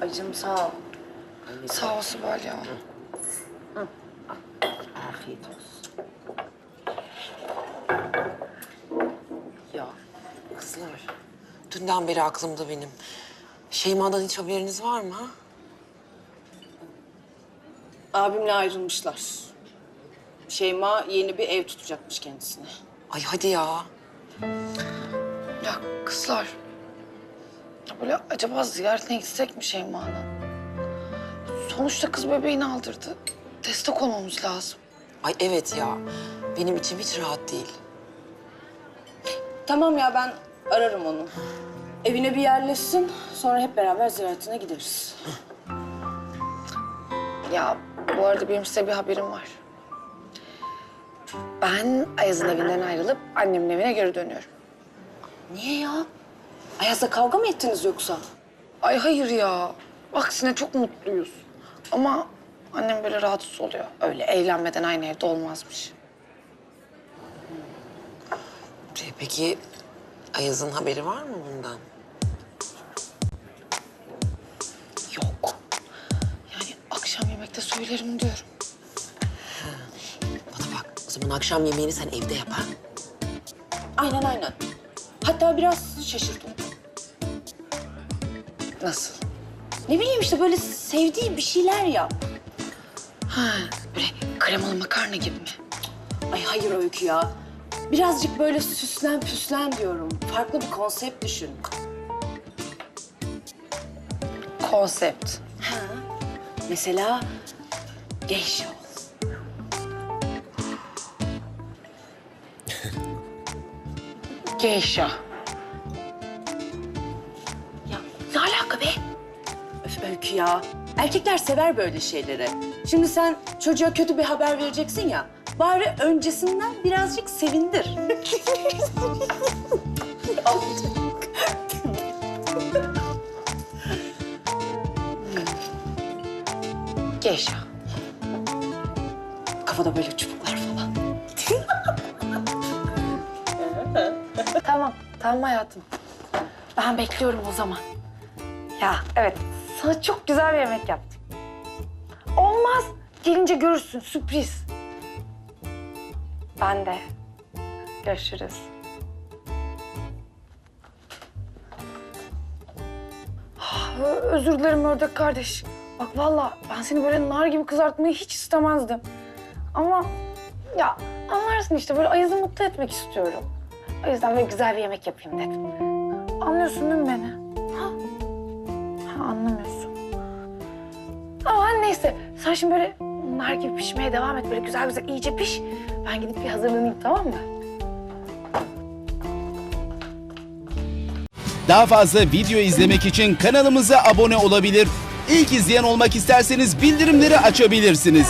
Acım sağ ol. Sağ ol Sibel ya. Afiyet olsun. Ya kızlar, dünden beri aklımda benim. Şeyma'dan hiç haberiniz var mı? ha? Abimle ayrılmışlar. Şeyma yeni bir ev tutacakmış kendisine. Ay hadi ya. Ya kızlar. Böyle acaba ziyaretine gitsek mi Şeyma'nın? Sonuçta kız bebeğini aldırdı. Destek olmamız lazım. Ay evet ya. Benim içim hiç rahat değil. Tamam ya ben ararım onu. Evine bir yerleşsin. Sonra hep beraber ziyaretine gideriz. Ya bu arada benim size bir haberim var. Ben Ayaz'ın evinden ayrılıp annemin evine geri dönüyorum. Niye ya? Ayaz'la kavga mı ettiniz yoksa? Ay hayır ya. Aksine çok mutluyuz. Ama annem böyle rahatsız oluyor. Öyle evlenmeden aynı evde olmazmış. E, Peki Ayaz'ın haberi var mı bundan? Yok. Yani akşam yemekte söylerim diyorum. Bana bak o zaman akşam yemeğini sen evde yap ha? Aynen aynen. Hatta biraz şaşırt onu. Nasıl? Ne bileyim işte böyle sevdiği bir şeyler yap. Ha, böyle kremalı makarna gibi mi? Ay hayır Öykü ya. Birazcık böyle süslen püslen diyorum. Farklı bir konsept düşün. Konsept. Ha. Mesela geisha ol. Geisha. Öykü ya. Erkekler sever böyle şeyleri. Şimdi sen çocuğa kötü bir haber vereceksin ya. Bari öncesinden birazcık sevindir. Geisha. Kafada böyle çubuklar falan. Tamam, tamam hayatım. Ben bekliyorum o zaman. Ya evet, sana çok güzel bir yemek yaptım. Olmaz, gelince görürsün, sürpriz. Ben de. Görüşürüz. Ah, Özür dilerim ördek kardeş. Bak vallahi ben seni böyle nar gibi kızartmayı hiç istemezdim. Ama ya anlarsın işte böyle Ayaz'ı mutlu etmek istiyorum. O yüzden böyle güzel bir yemek yapayım dedim. Anlıyorsun değil mi beni? Ha? Ha anlamıyorsun. Ama neyse sen şimdi böyle nar gibi pişmeye devam et. Böyle güzel güzel iyice piş. Ben gidip bir hazırlanayım tamam mı? Daha fazla video izlemek için kanalımıza abone olabilir. İlk izleyen olmak isterseniz bildirimleri açabilirsiniz.